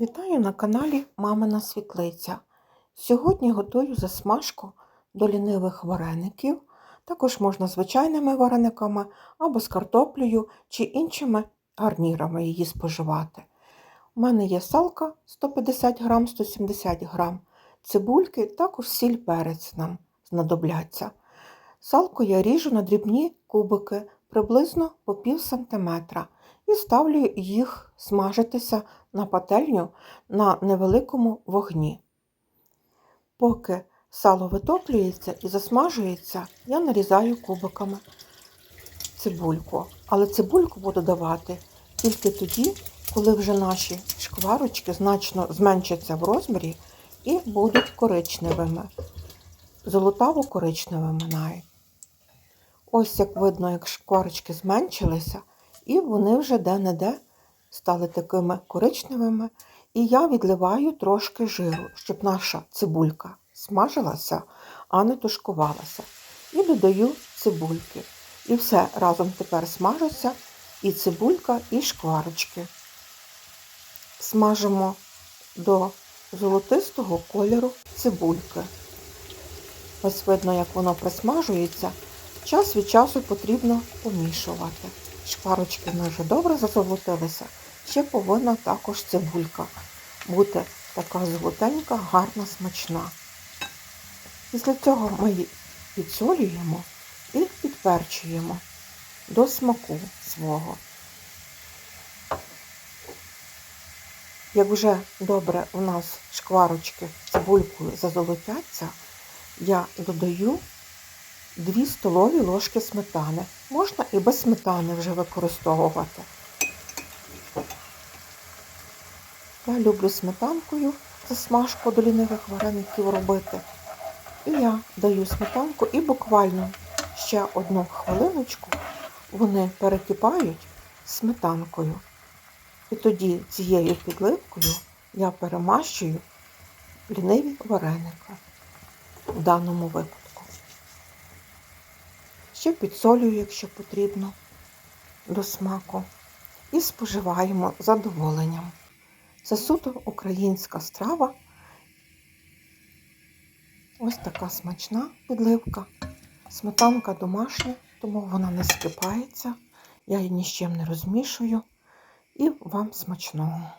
Вітаю на каналі Мамина Світлиця. Сьогодні готую засмажку до лінивих вареників. Також можна звичайними варениками або з картоплею чи іншими гарнірами її споживати. У мене є салка 150 грам, 170 грам, цибульки, також сіль перець нам знадобляться. Салку я ріжу на дрібні кубики приблизно по пів сантиметра і ставлю їх смажитися на пательню на невеликому вогні. Поки сало витоплюється і засмажується, я нарізаю кубиками цибульку. Але цибульку буду давати тільки тоді, коли вже наші шкварочки значно зменшаться в розмірі і будуть коричневими, золотаво-коричневими навіть. Ось як видно, як шкварочки зменшилися, і вони вже де-не-де стали такими коричневими. І я відливаю трошки жиру, щоб наша цибулька смажилася, а не тушкувалася. І додаю цибульки. І все разом тепер смажиться і цибулька, і шкварочки. Смажимо до золотистого кольору цибульки. Ось видно, як воно присмажується. Час від часу потрібно помішувати. Шкварочки ми вже добре зазолотилися. Ще повинна також цибулька бути така золотенька, гарна, смачна. Після цього ми її підсолюємо і підперчуємо до смаку свого. Як вже добре у нас шкварочки цибулькою зазолотяться, я додаю 2 столові ложки сметани. Можна і без сметани вже використовувати. Я люблю сметанкою засмажку до лінивих вареників робити. І я даю сметанку і буквально ще одну хвилиночку вони перекипають сметанкою. І тоді цією підливкою я перемащую ліниві вареники в даному випадку. Ще підсолюю, якщо потрібно, до смаку. І споживаємо задоволенням. Це суто українська страва. Ось така смачна підливка. Сметанка домашня, тому вона не скипається. Я її ні з чим не розмішую. І вам смачного.